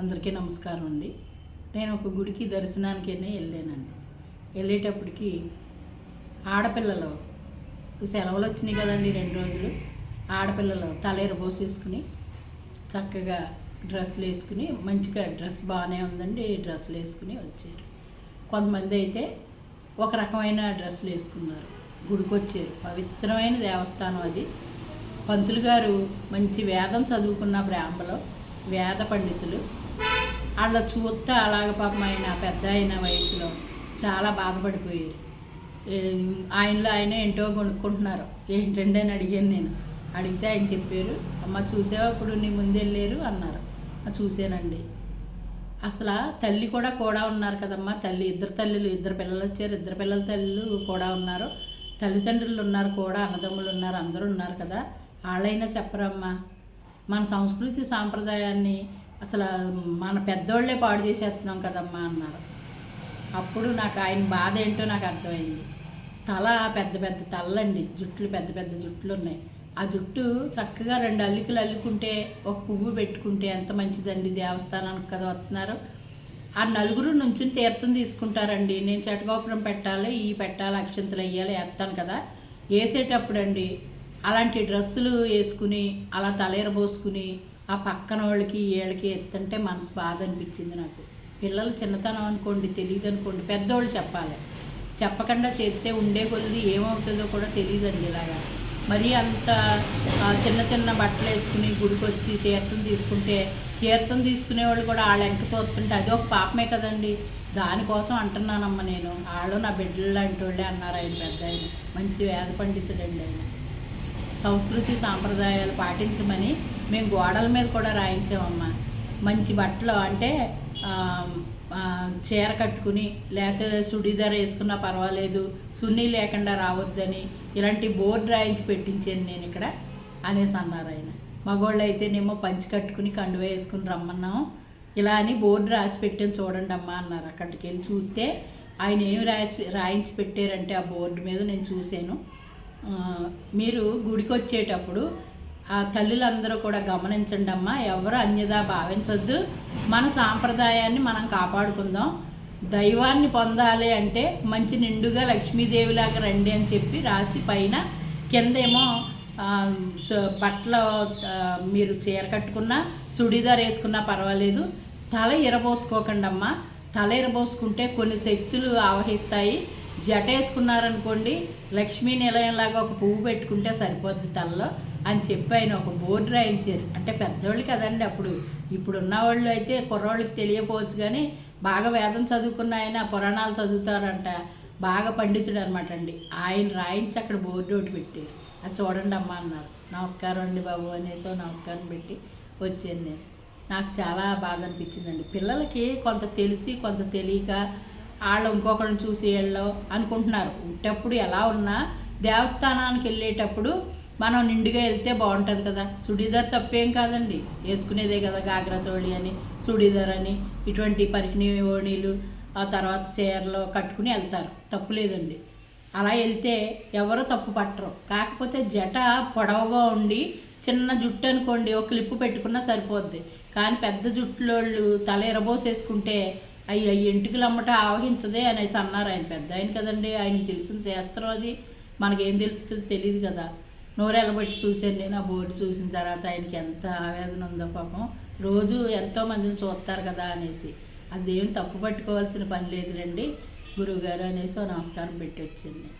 అందరికీ నమస్కారం అండి. నేను ఒక గుడికి దర్శనానికైనా వెళ్ళానండి. వెళ్ళేటప్పటికి ఆడపిల్లలు సెలవులు వచ్చినాయి కదండి రెండు రోజులు. ఆడపిల్లలు తలేర పోసేసుకుని చక్కగా డ్రెస్సులు వేసుకుని మంచిగా డ్రెస్ బాగానే ఉందండి. డ్రెస్సులు వేసుకుని వచ్చారు. కొంతమంది అయితే ఒక రకమైన డ్రెస్సులు వేసుకున్నారు. గుడికి వచ్చారు. పవిత్రమైన దేవస్థానం అది. పంతులు గారు మంచి వేదం చదువుకున్న బ్రాహ్మలో వేద పండితులు వాళ్ళ చూస్తే అలాగ పాపం ఆయన పెద్ద ఆయన వయసులో చాలా బాధపడిపోయారు. ఆయనలో ఆయన ఏంటో కొనుక్కుంటున్నారు. ఏంటండి అని అడిగాను నేను. అడిగితే ఆయన చెప్పారు అమ్మ చూసావా ఇప్పుడు నీ ముందు వెళ్ళారు? అన్నారు. చూసానండి అసలు తల్లి కూడా కూడా ఉన్నారు కదమ్మా. తల్లి ఇద్దరు తల్లులు ఇద్దరు పిల్లలు వచ్చారు. ఇద్దరు పిల్లల తల్లులు కూడా ఉన్నారు. తల్లిదండ్రులు ఉన్నారు కూడా అన్నదమ్ములు ఉన్నారు అందరూ ఉన్నారు కదా. వాళ్ళైనా చెప్పరమ్మా. మన సంస్కృతి సాంప్రదాయాన్ని అసలు మన పెద్దోళ్ళే పాడు చేసేస్తున్నాం కదమ్మా అన్నారు అప్పుడు నాకు ఆయన బాధ ఏంటో నాకు అర్థమైంది. తల పెద్ద పెద్ద తల్లండి జుట్లు పెద్ద పెద్ద జుట్లు ఉన్నాయి. ఆ జుట్టు చక్కగా రెండు అల్లికలు అల్లుకుంటే ఒక పువ్వు పెట్టుకుంటే ఎంత మంచిదండి దేవస్థానానికి కదా వస్తున్నారు. ఆ నలుగురు నుంచి తీర్థం తీసుకుంటారండి. నేను చెటగోపురం పెట్టాలి ఈ పెట్టాలి అక్షంతలు వేయాలి వేస్తాను కదా. వేసేటప్పుడు అండి అలాంటి డ్రెస్సులు వేసుకుని అలా తలేరబోసుకుని ఆ పక్కన వాళ్ళకి వీళ్ళకి ఎత్తుంటే మనసు బాధ అనిపించింది నాకు. పిల్లలు చిన్నతనం అనుకోండి తెలియదు అనుకోండి పెద్దవాళ్ళు చెప్పాలి. చెప్పకుండా చేస్తే ఉండే కొద్ది ఏమవుతుందో కూడా తెలియదండి ఇలాగా. మరీ అంత చిన్న చిన్న బట్టలు వేసుకుని గుడికి వచ్చి తీర్థం తీసుకుంటే తీర్థం తీసుకునే వాళ్ళు కూడా వాళ్ళ వెంక చూస్తుంటే అది ఒక పాపమే కదండి. దానికోసం అంటున్నానమ్మ నేను. వాళ్ళు నా బిడ్డలు లాంటి వాళ్ళే అన్నారు ఆయన పెద్ద ఆయన. మంచి వేద పండితుడండి ఆయన. సంస్కృతి సాంప్రదాయాలు పాటించమని మేము గోడల మీద కూడా రాయించామమ్మా. మంచి బట్టలు అంటే చీర కట్టుకుని లేకపోతే సుడిదార్ వేసుకున్నా పర్వాలేదు సున్ని లేకుండా రావద్దని ఇలాంటి బోర్డు రాయించి పెట్టించాను నేను ఇక్కడ అనేసి అన్నారు ఆయన. మగవాళ్ళు అయితేనేమో పంచి కట్టుకుని కండువ వేసుకుని రమ్మన్నాం. ఇలా అని బోర్డు రాసి పెట్టాను చూడండి అమ్మా అన్నారు. అక్కడికి వెళ్ళి చూస్తే ఆయన ఏమి రాసి రాయించి పెట్టారంటే ఆ బోర్డు మీద నేను చూశాను. మీరు గుడికి వచ్చేటప్పుడు ఆ తల్లులందరూ కూడా గమనించండి అమ్మా ఎవరు అన్యదా భావించొద్దు. మన సాంప్రదాయాన్ని మనం కాపాడుకుందాం. దైవాన్ని పొందాలి అంటే మంచి నిండుగా లక్ష్మీదేవిలాగా రండి అని చెప్పి రాసి పైన కిందేమో బట్టలు మీరు చీర కట్టుకున్నా సుడిదార్ వేసుకున్నా పర్వాలేదు. తల ఇరబోసుకోకండి అమ్మా తల ఇరబోసుకుంటే కొన్ని శక్తులు ఆవహిస్తాయి. జటేసుకున్నారనుకోండి లక్ష్మీ నిలయంలాగా ఒక పువ్వు పెట్టుకుంటే సరిపోద్ది తలలో అని చెప్పి ఆయన ఒక బోర్డు రాయించారు. అంటే పెద్దోళ్ళు కదండి అప్పుడు. ఇప్పుడు ఉన్నవాళ్ళు అయితే కుర్రోళ్ళకి తెలియపోవచ్చు కానీ బాగా వేదం చదువుకున్న ఆయన పురాణాలు చదువుతారంట. బాగా పండితుడు అనమాట అండి. ఆయన రాయించి అక్కడ బోర్డు ఒకటి పెట్టారు. అది చూడండి అమ్మా అన్నారు. నమస్కారం అండి బాబు అనేసి నమస్కారం పెట్టి వచ్చాను నేను. నాకు చాలా బాధ అనిపించిందండి. పిల్లలకి కొంత తెలిసి కొంత తెలియక వాళ్ళు ఇంకొకరిని చూసి వెళ్ళో అనుకుంటున్నారు. ఉట్టప్పుడు ఎలా ఉన్నా దేవస్థానానికి వెళ్ళేటప్పుడు మనం నిండుగా వెళ్తే బాగుంటుంది కదా. సుడీదార్ తప్పేం కాదండి. వేసుకునేదే కదా గాగ్రా చోళి అని సుడీదార్ అని ఇటువంటి పరికిణి ఓణీలు ఆ తర్వాత చీరలు కట్టుకుని వెళ్తారు. తప్పు లేదండి. అలా వెళ్తే ఎవరో తప్పు పట్టరు. కాకపోతే జట పొడవుగా ఉండి చిన్న జుట్టు అనుకోండి ఒక క్లిప్పు పెట్టుకున్నా సరిపోద్ది. కానీ పెద్ద జుట్టులోళ్ళు తల ఎరబోసేసుకుంటే అయ్యి అయ్యి ఎంటుకలు అమ్మట ఆవహించదే అనేసి అన్నారు ఆయన పెద్ద ఆయన కదండి. ఆయనకి తెలిసిన శాస్త్రం అది. మనకేం తెలుస్తుంది తెలియదు కదా. నోరెలబట్టి చూశాను నేను ఆ బోర్డు చూసిన తర్వాత ఆయనకి ఎంత ఆవేదన ఉందో పాపం. రోజు ఎంతో మందిని చూస్తారు కదా అనేసి. అదేం తప్పు పట్టుకోవాల్సిన పని లేదు రండి గురువుగారు అనేసి నమస్కారం పెట్టి వచ్చింది.